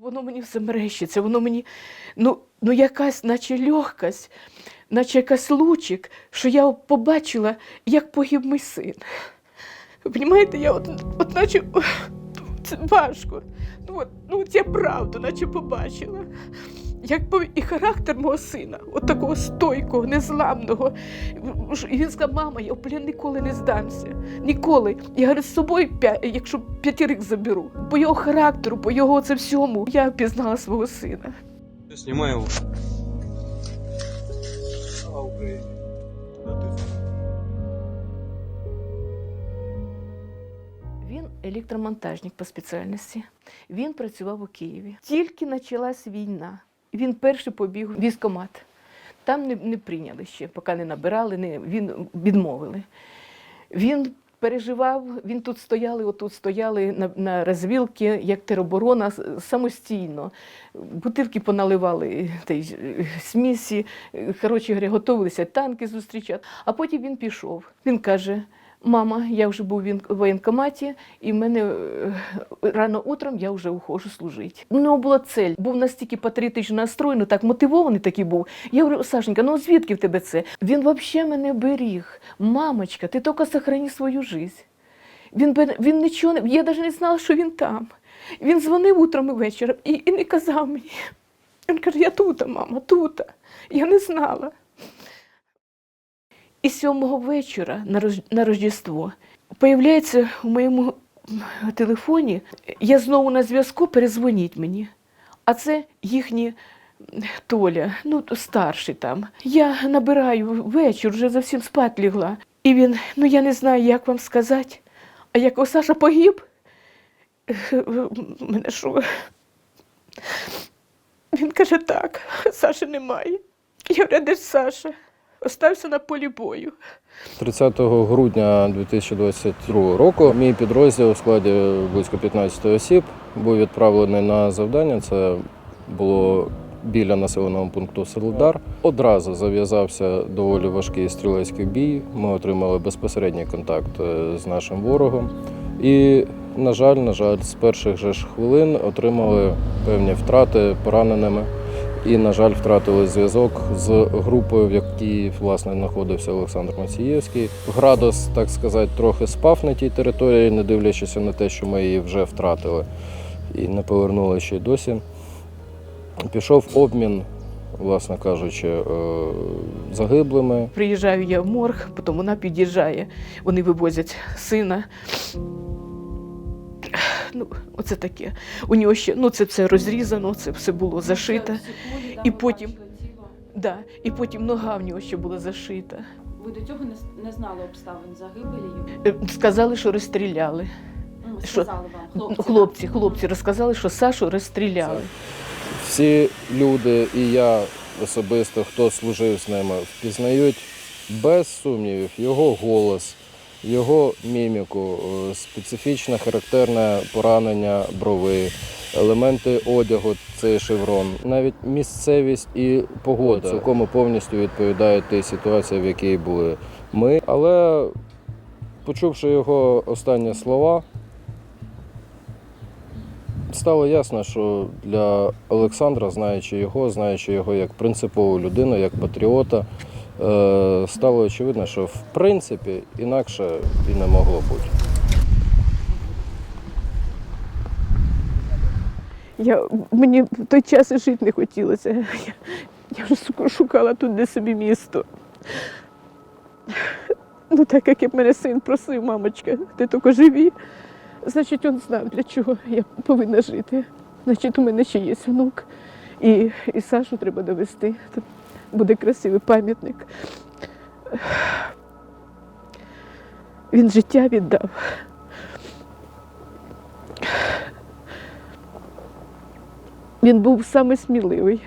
Воно мені все мерещиться, воно мені, ну, ну якась, наче легкость, наче якась лучик, що я побачила, як погиб мій син. Ви я от, от наче це важко. Ну, от, ну от я правду, наче побачила. Як пов- і характер мого сина, от такого стойкого, незламного. І він сказав, мама, я в плен ніколи не здамся. Ніколи. Я говорю, з собою, якщо п'ятірик заберу. По його характеру, по його це всьому, я впізнала свого сина. Да ты Він електромонтажник по спеціальності. Він працював у Києві. Тільки почалась війна. Він перший побіг в військкомат. Там не, не прийняли ще, поки не набирали, не, він відмовили. Він переживав, він тут стояли, отут стояли на, на розвілки, як тероборона, самостійно. Бутилки поналивали е, смісі, коротше готувалися танки зустрічати. А потім він пішов. Він каже: Мама, я вже був в воєнкоматі, і в мене е, рано утром я вже ухожу служити. У нього була цель, був настільки патріотично настроєний, так мотивований такий був. Я говорю, Сашенька, ну звідки в тебе це? Він взагалі мене беріг. Мамочка, ти тільки сохрани свою життя. Він, він нічого не. Я навіть не знала, що він там. Він дзвонив утром і вечором і, і не казав мені. Він каже, я тут, мама, тут. Я не знала. І сьомого вечора на, Рож... на Рождество появляється у моєму телефоні, я знову на зв'язку, перезвоніть мені. А це їхні Толя, ну старший там. Я набираю вечір, вже зовсім спать лягла. І він, ну я не знаю, як вам сказати. А як Саша погиб, мене що? Він каже, так, Саші немає. Я говорю, де ж Саша? Остався на полі бою. 30 грудня 2022 року мій підрозділ у складі близько 15 осіб був відправлений на завдання. Це було біля населеного пункту Солидар. Одразу зав'язався доволі важкий стрілецький бій. Ми отримали безпосередній контакт е, з нашим ворогом. І, на жаль, на жаль, з перших же ж хвилин отримали певні втрати пораненими. І, на жаль, втратили зв'язок з групою, в якій власне знаходився Олександр Мацієвський. Градус, так сказати, трохи спав на тій території, не дивлячись на те, що ми її вже втратили і не повернули ще й досі. Пішов обмін, власне кажучи, е, загиблими. Приїжджаю я в морг, потім вона під'їжджає, вони вивозять сина. Ну, оце таке. У нього ще, ну це все розрізано, це все було зашито. І потім- Да. І потім нога в нього ще була зашита. Ви до цього не, не знали обставин загибелі? Е, Сказали, що розстріляли. Ну, Що? Вам хлопці. Хлопці, хлопці розказали, що Сашу розстріляли. Всі люди, і я особисто, хто служив з ними, впізнають без сумнівів його голос, його міміку, е, специфічне характерне поранення брови, елементи одягу, цей шеврон, навіть місцевість і погода. Цілком повністю відповідають тій ситуації, в якій були ми. Але почувши його останні слова, стало ясно, що для Олександра, знаючи його, знаючи його як принципову людину, як патріота, стало очевидно, що в принципі інакше і не могло бути. Я, мені в той час і жити не хотілося. Я, я вже шукала тут де собі місто. Ну, так як мене син просив, мамочка, ти тільки живі. Значить, він знав, для чого я повинна жити. Значить, у мене ще є внук. І, і Сашу треба довести. Буде красивий пам'ятник. Він життя віддав. Він був саме сміливий.